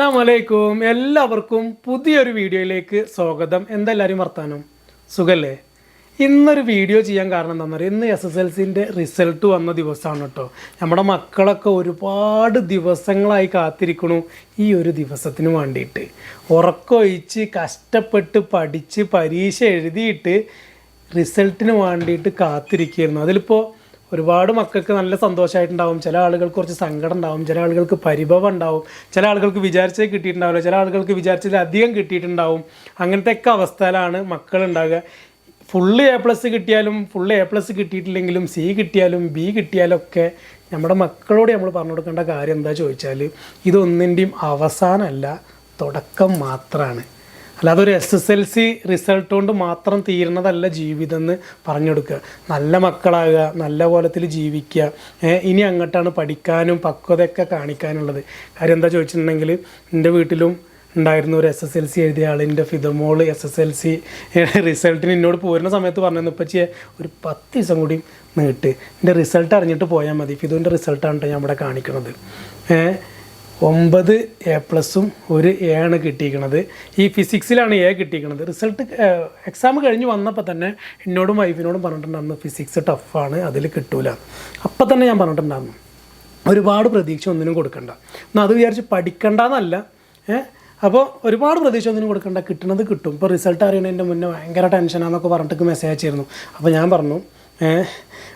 അസ്സാമലൈക്കും എല്ലാവർക്കും പുതിയൊരു വീഡിയോയിലേക്ക് സ്വാഗതം. എന്തെല്ലാവരും വർത്താനം? സുഖല്ലേ? ഇന്നൊരു വീഡിയോ ചെയ്യാൻ കാരണം എന്താണെന്ന് പറയുക ഇന്ന് എസ് എസ് എൽ സിന്റെ റിസൾട്ട് വന്ന ദിവസമാണ് കേട്ടോ നമ്മുടെ മക്കളൊക്കെ ഒരുപാട് ദിവസങ്ങളായി കാത്തിരിക്കണു ഈ ഒരു ദിവസത്തിന് വേണ്ടിയിട്ട്. ഉറക്കൊഴിച്ച് കഷ്ടപ്പെട്ട് പഠിച്ച് പരീക്ഷ എഴുതിയിട്ട് റിസൾട്ടിന് വേണ്ടിയിട്ട് കാത്തിരിക്കുകയായിരുന്നു. അതിലിപ്പോൾ ഒരുപാട് മക്കൾക്ക് നല്ല സന്തോഷമായിട്ടുണ്ടാവും ചില ആളുകൾക്ക് കുറച്ച് സങ്കടം ഉണ്ടാവും. ചില ആളുകൾക്ക് പരിഭവം ഉണ്ടാവും. ചില ആളുകൾക്ക് വിചാരിച്ചേ കിട്ടിയിട്ടുണ്ടാവില്ല. ചില ആളുകൾക്ക് വിചാരിച്ചതിൽ അധികം കിട്ടിയിട്ടുണ്ടാവും. അങ്ങനത്തെ ഒക്കെ അവസ്ഥയിലാണ് മക്കൾ ഉണ്ടാകുക ഫുള്ള് എ പ്ലസ് കിട്ടിയാലും ഫുള്ള് എ പ്ലസ് കിട്ടിയിട്ടില്ലെങ്കിലും സി കിട്ടിയാലും ബി കിട്ടിയാലും ഒക്കെ നമ്മുടെ മക്കളോട് നമ്മൾ പറഞ്ഞു കൊടുക്കേണ്ട കാര്യം എന്താ ചോദിച്ചാൽ ഇതൊന്നിന്റെയും അവസാനമല്ല തുടക്കം മാത്രമാണ് അല്ലാതെ ഒരു S S L C result കൊണ്ട് മാത്രം തീരുന്നതല്ല ജീവിതം എന്ന് പറഞ്ഞു കൊടുക്കുക നല്ല മക്കളാകുക നല്ല കോലത്തിൽ ജീവിക്കുക. ഇനി അങ്ങോട്ടാണ് പഠിക്കാനും പക്വതയൊക്കെ കാണിക്കാനുള്ളത്. കാര്യം എന്താ ചോദിച്ചിട്ടുണ്ടെങ്കിൽ എന്റെ വീട്ടിലും ഉണ്ടായിരുന്നു ഒരു എസ് എസ് എൽ സി എഴുതിയ ആളിന്റെ Fithamol S S L C റിസൾട്ടിന് എന്നോട് പോരുന്ന സമയത്ത് പറഞ്ഞു ഇപ്പച്ചിയെ ഒരു പത്ത് ദിവസം കൂടി നീട്ട്. എന്റെ റിസൾട്ട് അറിഞ്ഞിട്ട് പോയാൽ മതി. ഫിതുവിന്റെ റിസൾട്ടാണ് കേട്ടോ ഞാൻ ഇവിടെ കാണിക്കുന്നത് ഏഹ് ഒമ്പത് എ പ്ലസും ഒരു എ ആണ് കിട്ടിയിരിക്കുന്നത്. ഈ ഫിസിക്സിലാണ് എ കിട്ടിയിരിക്കുന്നത്. റിസൾട്ട് എക്സാം കഴിഞ്ഞ് വന്നപ്പോൾ തന്നെ എന്നോടും വൈഫിനോടും പറഞ്ഞിട്ടുണ്ടായിരുന്നു ഫിസിക്സ് ടഫാണ് അതിൽ കിട്ടൂല. അപ്പം തന്നെ ഞാൻ പറഞ്ഞിട്ടുണ്ടായിരുന്നു ഒരുപാട് പ്രതീക്ഷ ഒന്നിനും കൊടുക്കണ്ട. എന്നാൽ അത് വിചാരിച്ച് പഠിക്കണ്ടെന്നല്ല ഏഹ് അപ്പോൾ ഒരുപാട് പ്രതീക്ഷ ഒന്നിനും കൊടുക്കണ്ട. കിട്ടണത് കിട്ടും. ഇപ്പോൾ റിസൾട്ട് അറിയണതിന്റെ മുന്നേ ഭയങ്കര ടെൻഷനാന്നൊക്കെ പറഞ്ഞിട്ട് മെസ്സേജ് അയച്ചിരുന്നു. അപ്പോൾ ഞാൻ പറഞ്ഞു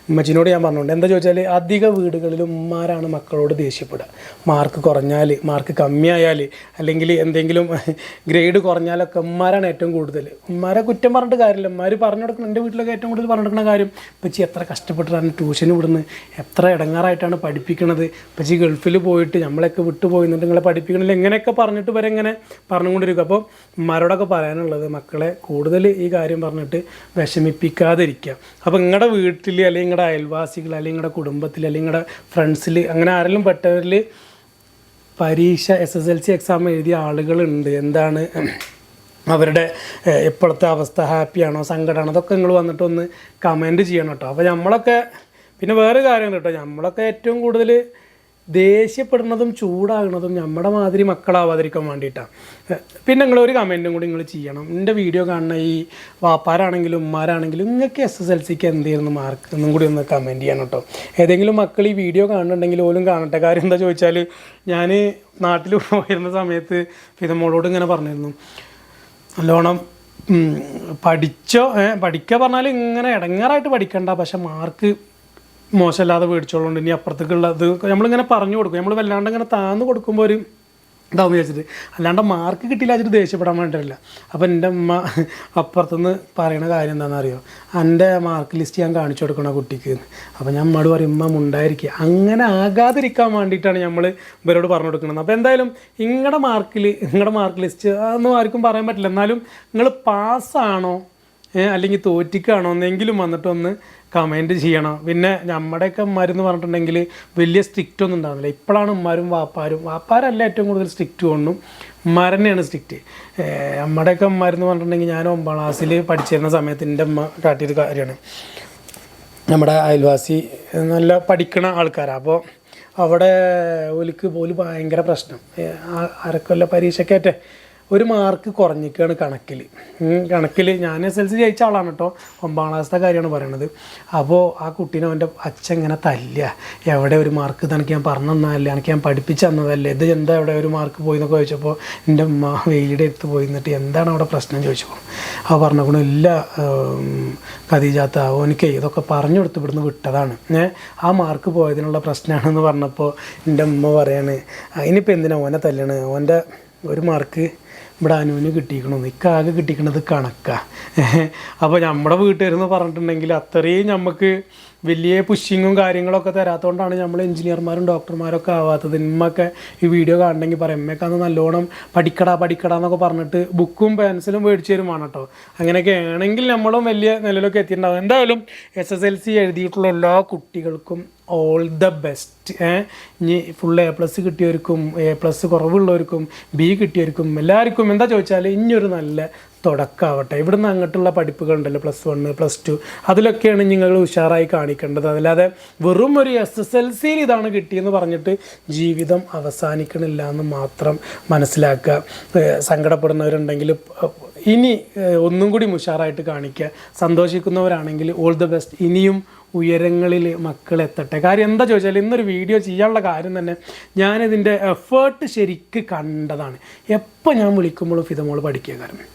ഉമ്മച്ചിനോട് ഞാൻ പറഞ്ഞുകൊണ്ട് എന്താ ചോദിച്ചാൽ അധിക വീടുകളിലും ഉമ്മാരാണ് മക്കളോട് ദേഷ്യപ്പെടുക. മാർക്ക് കുറഞ്ഞാൽ മാർക്ക് കമ്മിയായാൽ അല്ലെങ്കിൽ എന്തെങ്കിലും ഗ്രേഡ് കുറഞ്ഞാലൊക്കെ ഉമ്മാരാണ് ഏറ്റവും കൂടുതൽ ഉമ്മാരെ കുറ്റം പറഞ്ഞിട്ട് കാര്യമില്ല. ഉമ്മാർ പറഞ്ഞു കൊടുക്കണം എന്റെ വീട്ടിലൊക്കെ ഏറ്റവും കൂടുതൽ പറഞ്ഞു കൊടുക്കുന്ന കാര്യം ഇപ്പച്ചി എത്ര കഷ്ടപ്പെട്ടിട്ടാണ് ട്യൂഷന് വിടുന്നത് എത്ര ഇടങ്ങാറായിട്ടാണ് പഠിപ്പിക്കണത്. ഇപ്പച്ചി ഗൾഫിൽ പോയിട്ട് നമ്മളൊക്കെ വിട്ടു എന്നിട്ട് നിങ്ങളെ പഠിപ്പിക്കണില്ല. എങ്ങനെയൊക്കെ പറഞ്ഞിട്ട് വരെ ഇങ്ങനെ പറഞ്ഞുകൊണ്ടിരിക്കും. അപ്പോൾ ഉമ്മാരോടൊക്കെ പറയാനുള്ളത് മക്കളെ കൂടുതൽ ഈ കാര്യം പറഞ്ഞിട്ട് വിഷമിപ്പിക്കാതിരിക്കുക. അപ്പോൾ നിങ്ങളുടെ വീട്ടിൽ അല്ലെങ്കിൽ നിങ്ങളുടെ അയൽവാസികൾ അല്ലെങ്കിൽ നിങ്ങളുടെ കുടുംബത്തിൽ അല്ലെങ്കിൽ നിങ്ങളുടെ ഫ്രണ്ട്സിൽ അങ്ങനെ ആരെങ്കിലും പെട്ടവരിൽ പരീക്ഷ S S L C exam എഴുതിയ ആളുകളുണ്ട്. എന്താണ് അവരുടെ ഇപ്പോഴത്തെ അവസ്ഥ? ഹാപ്പിയാണോ സങ്കടമാണോ അതൊക്കെ നിങ്ങൾ വന്നിട്ട് ഒന്ന് കമന്റ് ചെയ്യണം കേട്ടോ അപ്പോൾ നമ്മളൊക്കെ പിന്നെ വേറെ കാര്യങ്ങൾ കേട്ടോ നമ്മളൊക്കെ ഏറ്റവും കൂടുതൽ ദേഷ്യപ്പെടുന്നതും ചൂടാകുന്നതും നമ്മുടെ മാതിരി മക്കളാവാതിരിക്കാൻ വേണ്ടിയിട്ടാണ് പിന്നെ നിങ്ങൾ ഒരു കമന്റും കൂടി നിങ്ങൾ ചെയ്യണം. എന്റെ വീഡിയോ കാണുന്ന ഈ വാപ്പാരാണെങ്കിലും ഉമ്മാരാണെങ്കിലും നിങ്ങൾക്ക് എസ് എസ് എൽ സിക്ക് എന്തായിരുന്നു മാർക്ക് എന്നും കൂടി ഒന്ന് കമന്റ് ചെയ്യണം കേട്ടോ ഏതെങ്കിലും മക്കൾ ഈ വീഡിയോ കാണുന്നുണ്ടെങ്കിൽ പോലും കാണട്ടെ. കാര്യം എന്താ ചോദിച്ചാൽ ഞാൻ നാട്ടിൽ പോയിരുന്ന സമയത്ത് ഫിതമോളോട് ഇങ്ങനെ പറഞ്ഞിരുന്നു. നല്ലോണം പഠിച്ചോ പഠിക്കുക പറഞ്ഞാൽ ഇങ്ങനെ ഇടങ്ങാറായിട്ട് പഠിക്കണ്ട. പക്ഷെ മാർക്ക് മോശമല്ലാതെ മേടിച്ചോളുണ്ട്. ഇനി അപ്പുറത്തേക്കുള്ള ഇത് നമ്മളിങ്ങനെ പറഞ്ഞു കൊടുക്കും. നമ്മൾ വല്ലാണ്ട് ഇങ്ങനെ താന്ന് കൊടുക്കുമ്പോൾ ഒരു ഇതാവും വിചാരിച്ചിട്ട്. അല്ലാണ്ട് മാർക്ക് കിട്ടിയില്ല വെച്ചിട്ട് ദേഷ്യപ്പെടാൻ വേണ്ടിയില്ല അപ്പം എന്റെ അമ്മ അപ്പുറത്തുനിന്ന് പറയണ കാര്യം എന്താണെന്ന് അറിയോ എന്റെ മാർക്ക് ലിസ്റ്റ് ഞാൻ കാണിച്ചു കൊടുക്കണം കുട്ടിക്ക്? അപ്പം ഞാൻ അമ്മയോട് പറയും ഉമ്മ ഉണ്ടായിരിക്കുക അങ്ങനെ ആകാതിരിക്കാൻ വേണ്ടിയിട്ടാണ് നമ്മൾ ഇവരോട് പറഞ്ഞു കൊടുക്കുന്നത്. അപ്പോൾ എന്തായാലും നിങ്ങളുടെ മാർക്കിൽ നിങ്ങളുടെ മാർക്ക് ലിസ്റ്റ് അതൊന്നും ആർക്കും പറയാൻ പറ്റില്ല. എന്നാലും നിങ്ങൾ പാസ്സാണോ അല്ലെങ്കിൽ തോറ്റിക്കാണോ എന്നെങ്കിലും വന്നിട്ട് ഒന്ന് കമന്റ് ചെയ്യണം. പിന്നെ നമ്മുടെയൊക്കെ മരുന്ന് പറഞ്ഞിട്ടുണ്ടെങ്കിൽ വലിയ സ്ട്രിക്റ്റ് ഒന്നും ഉണ്ടാകുന്നില്ല ഇപ്പോഴാണ് ഉമ്മാരും വാപ്പാരും വാപ്പാരല്ല ഏറ്റവും കൂടുതൽ സ്ട്രിക്റ്റ് കൊണ്ടും മരനെയാണ് സ്ട്രിക്റ്റ് നമ്മുടെയൊക്കെ മരുന്ന് പറഞ്ഞിട്ടുണ്ടെങ്കിൽ ഞാൻ ഒമ്പതാം ക്ലാസ്സിൽ പഠിച്ചിരുന്ന സമയത്ത് എന്റെ അമ്മ കാട്ടിയൊരു കാര്യമാണ്. നമ്മുടെ അയൽവാസി നല്ല പഠിക്കണ ആൾക്കാരാണ് അപ്പോൾ അവിടെ ഒലിക്ക് പോലും ഭയങ്കര പ്രശ്നം. അരക്കൊല്ല പരീക്ഷയ്ക്കേറ്റെ ഒരു മാർക്ക് കുറഞ്ഞിരിക്കുകയാണ് കണക്കിൽ കണക്കിൽ ഞാൻ എസ് എൽ സി ജയിച്ച ആളാണ് കേട്ടോ ഒമ്പതാം ക്ലാസ്സിലെ കാര്യമാണ് പറയണത്. അപ്പോൾ ആ കുട്ടീനെ അവന്റെ അച്ഛൻ ഇങ്ങനെ തല്ലുക എവിടെ ഒരു മാർക്ക് തനിക്ക് ഞാൻ പറഞ്ഞു തന്നതല്ലേ എനിക്ക് ഞാൻ പഠിപ്പിച്ചു തന്നതല്ലേ? ഇത് എന്താ എവിടെ ഒരു മാർക്ക് പോയി എന്നൊക്കെ ചോദിച്ചപ്പോൾ എന്റെ ഉമ്മ വെയിലിയുടെ അടുത്ത് പോയി. എന്നിട്ട് എന്താണ് അവിടെ പ്രശ്നം ചോദിച്ചപ്പോൾ അവ പറഞ്ഞപ്പോൾ ഇല്ല കതിജാത്ത എനിക്ക് ഇതൊക്കെ പറഞ്ഞു കൊടുത്ത് ഇവിടുന്ന് വിട്ടതാണ്. ആ മാർക്ക് പോയതിനുള്ള പ്രശ്നമാണെന്ന് പറഞ്ഞപ്പോൾ എന്റെ ഉമ്മ പറയാണ് അതിനിപ്പോൾ എന്തിനാ ഓനെ തല്ലണ്? ഓന്റെ ഒരു മാർക്ക് ഇവിടെ അനുവിന് കിട്ടിയിക്കണമെന്ന് ഇക്കാകെ കിട്ടിക്കണത് കണക്കാ. അപ്പോൾ നമ്മുടെ വീട്ടുകാരെന്ന് പറഞ്ഞിട്ടുണ്ടെങ്കിൽ അത്രയും നമുക്ക് വലിയ പുഷിങ്ങും കാര്യങ്ങളൊക്കെ തരാത്തതുകൊണ്ടാണ് നമ്മൾ എഞ്ചിനീയർമാരും ഡോക്ടർമാരൊക്കെ ആവാത്തത്. ഇമ്മൊക്കെ ഈ വീഡിയോ കാണണമെങ്കിൽ പറയാം ഇമ്മയൊക്കെ അന്ന് നല്ലോണം പഠിക്കടാ പഠിക്കടാ എന്നൊക്കെ പറഞ്ഞിട്ട് ബുക്കും പെൻസിലും മേടിച്ചു തരുമാണ് കേട്ടോ അങ്ങനെയൊക്കെ ആണെങ്കിൽ നമ്മളും വലിയ നിലയിലൊക്കെ എത്തിയിട്ടുണ്ടാവും. എന്തായാലും എസ് എസ് എൽ സി എഴുതിയിട്ടുള്ള എല്ലാ കുട്ടികൾക്കും ഓൾ ദ ബെസ്റ്റ് ഇനി ഫുൾ എ പ്ലസ് കിട്ടിയവർക്കും എ പ്ലസ് കുറവുള്ളവർക്കും ബി കിട്ടിയവർക്കും എല്ലാവർക്കും എന്താ ചോദിച്ചാൽ ഇനിയൊരു നല്ല തുടക്കമാവട്ടെ ഇവിടുന്ന് അങ്ങോട്ടുള്ള പഠിപ്പുകളുണ്ടല്ലോ പ്ലസ് വൺ പ്ലസ് ടു അതിലൊക്കെയാണ് നിങ്ങൾ ഉഷാറായി കാണിക്കേണ്ടത്. അതല്ലാതെ വെറും ഒരു എസ് എസ് എൽ സിയിൽ ഇതാണ് കിട്ടിയെന്ന് പറഞ്ഞിട്ട് ജീവിതം അവസാനിക്കണില്ല എന്ന് മാത്രം മനസ്സിലാക്കുക. സങ്കടപ്പെടുന്നവരുണ്ടെങ്കിൽ ഇനി ഒന്നും കൂടി ഉഷാറായിട്ട് കാണിക്കുക സന്തോഷിക്കുന്നവരാണെങ്കിൽ ഓൾ ദ ബെസ്റ്റ് ഇനിയും ഉയരങ്ങളിൽ മക്കൾ എത്തട്ടെ. കാര്യം എന്താ ചോദിച്ചാൽ ഇന്നൊരു വീഡിയോ ചെയ്യാനുള്ള കാര്യം തന്നെ ഞാനിതിന്റെ എഫേർട്ട് ശരിക്ക് കണ്ടതാണ്. എപ്പോൾ ഞാൻ വിളിക്കുമ്പോഴും ഫിതമോൾ പഠിക്കുക കാരണം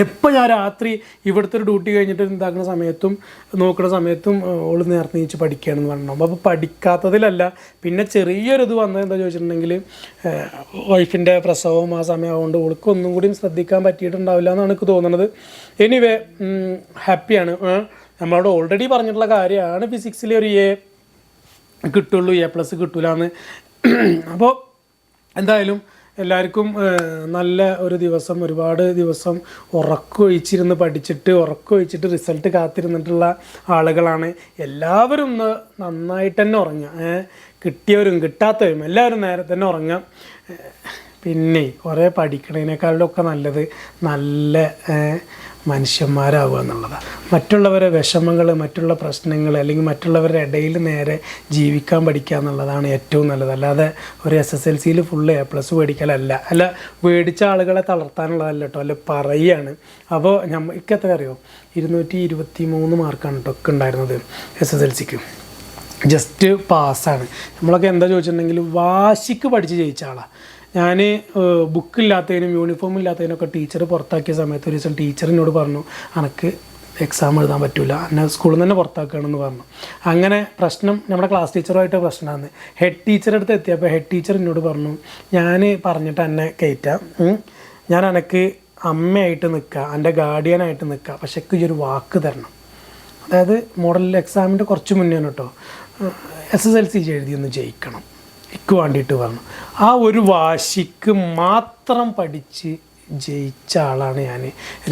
എപ്പോൾ ഞാൻ രാത്രി ഇവിടുത്തെ ഒരു ഡ്യൂട്ടി കഴിഞ്ഞിട്ട് ഇതാക്കുന്ന സമയത്തും നോക്കുന്ന സമയത്തും ഓൾ നേരത്തെ നീച്ച് പഠിക്കുകയാണെന്ന് പറഞ്ഞു അപ്പോൾ പഠിക്കാത്തതിലല്ല പിന്നെ ചെറിയൊരു ഇത് വന്നത് എന്താ ചോദിച്ചിട്ടുണ്ടെങ്കിൽ വൈഫിന്റെ പ്രസവവും ആ സമയമാകൊണ്ട് ഓൾക്ക് ഒന്നും കൂടി ശ്രദ്ധിക്കാൻ പറ്റിയിട്ടുണ്ടാവില്ല എന്നാണ് എനിക്ക് തോന്നുന്നത് എനിവേ ഹാപ്പിയാണ് നമ്മളോട് ഓൾറെഡി പറഞ്ഞിട്ടുള്ള കാര്യമാണ് ഫിസിക്സിലെ ഒരു എ കിട്ടുള്ളൂ എ പ്ലസ് കിട്ടൂലെന്ന്. അപ്പോൾ എന്തായാലും എല്ലാവർക്കും നല്ല ഒരു ദിവസം ഒരുപാട് ദിവസം ഉറക്കമൊഴിച്ചിരുന്ന് പഠിച്ചിട്ട് ഉറക്കമൊഴിച്ചിട്ട് റിസൾട്ട് കാത്തിരുന്നിട്ടുള്ള ആളുകളാണ്. എല്ലാവരും ഒന്ന് നന്നായിട്ട് തന്നെ ഉറങ്ങുക. കിട്ടിയവരും കിട്ടാത്തവരും എല്ലാവരും നേരെ തന്നെ ഉറങ്ങാം പിന്നെ കുറേ പഠിക്കണതിനേക്കാളിലൊക്കെ നല്ലത് നല്ല മനുഷ്യന്മാരാവുക എന്നുള്ളതാണ് മറ്റുള്ളവരെ വിഷമങ്ങൾ മറ്റുള്ള പ്രശ്നങ്ങൾ അല്ലെങ്കിൽ മറ്റുള്ളവരുടെ ഇടയിൽ നേരെ ജീവിക്കാൻ പഠിക്കുക എന്നുള്ളതാണ് ഏറ്റവും നല്ലത്. അല്ലാതെ ഒരു എസ് എസ് എൽ സിയിൽ ഫുള്ള് എ പ്ലസ് മേടിക്കലല്ല. അല്ല മേടിച്ച ആളുകളെ തളർത്താനുള്ളതല്ല കേട്ടോ. അല്ല പറയുകയാണ് അപ്പോൾ നമുക്ക് എത്ര അറിയോ? ഇരുന്നൂറ്റി ഇരുപത്തി മൂന്ന് മാർക്കാണ് കേട്ടോ ഒക്കെ ഉണ്ടായിരുന്നത് എസ് എസ് എൽ സിക്ക് ജസ്റ്റ് പാസ്സാണ് നമ്മളൊക്കെ എന്താ ചോദിച്ചിട്ടുണ്ടെങ്കിൽ വാശിക്ക് പഠിച്ച് ജയിച്ച ആളാണ് ഞാൻ ബുക്കില്ലാത്തതിനും യൂണിഫോം ഇല്ലാത്തതിനൊക്കെ ടീച്ചർ പുറത്താക്കിയ സമയത്ത് ഒരു ദിവസം ടീച്ചറിനോട് പറഞ്ഞു അനക്ക് എക്സാം എഴുതാൻ പറ്റില്ല എന്നെ സ്കൂളിൽ നിന്ന് തന്നെ പുറത്താക്കുകയാണെന്ന് പറഞ്ഞു. അങ്ങനെ പ്രശ്നം നമ്മുടെ ക്ലാസ് ടീച്ചറുമായിട്ട് പ്രശ്നമാണ്. ഹെഡ് ടീച്ചറുടെ അടുത്ത് എത്തിയപ്പോൾ ഹെഡ് ടീച്ചർ എന്നോട് പറഞ്ഞു ഞാൻ പറഞ്ഞിട്ട് എന്നെ കയറ്റാം. ഞാൻ എനക്ക് അമ്മയായിട്ട് നിൽക്കുക എന്റെ ഗാർഡിയനായിട്ട് നിൽക്കുക പക്ഷേ എനിക്ക് ഈ ഒരു വാക്ക് തരണം. അതായത് മോഡൽ എക്സാമിന്റെ കുറച്ച് മുന്നേ കേട്ടോ. എസ് എസ് എൽ സി എഴുതിയൊന്ന് ജയിക്കണം. എനിക്ക് വേണ്ടിയിട്ട് പറഞ്ഞു. ആ ഒരു വാശിക്ക് മാത്രം പഠിച്ച് ജയിച്ച ആളാണ് ഞാൻ.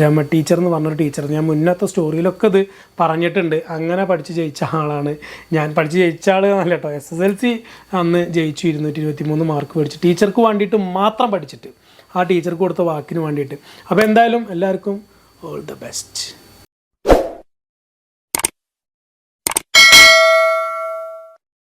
രമ ടീച്ചർ എന്ന് പറഞ്ഞൊരു ടീച്ചർ ഞാൻ മുന്നത്തെ സ്റ്റോറിയിലൊക്കെ ഇത് പറഞ്ഞിട്ടുണ്ട്. അങ്ങനെ പഠിച്ച് ജയിച്ച ആളാണ് ഞാൻ. പഠിച്ച് ജയിച്ച ആൾ നല്ല കേട്ടോ എസ് എസ് എൽ സി അന്ന് ജയിച്ചു. ഇരുന്നൂറ്റി ഇരുപത്തി മൂന്ന് മാർക്ക് മേടിച്ച്. ടീച്ചർക്ക് വേണ്ടിയിട്ട് മാത്രം പഠിച്ചിട്ട്. ആ ടീച്ചർക്ക് കൊടുത്ത വാക്കിന് വേണ്ടിയിട്ട്. അപ്പോൾ എന്തായാലും എല്ലാവർക്കും ഓൾ ദ ബെസ്റ്റ്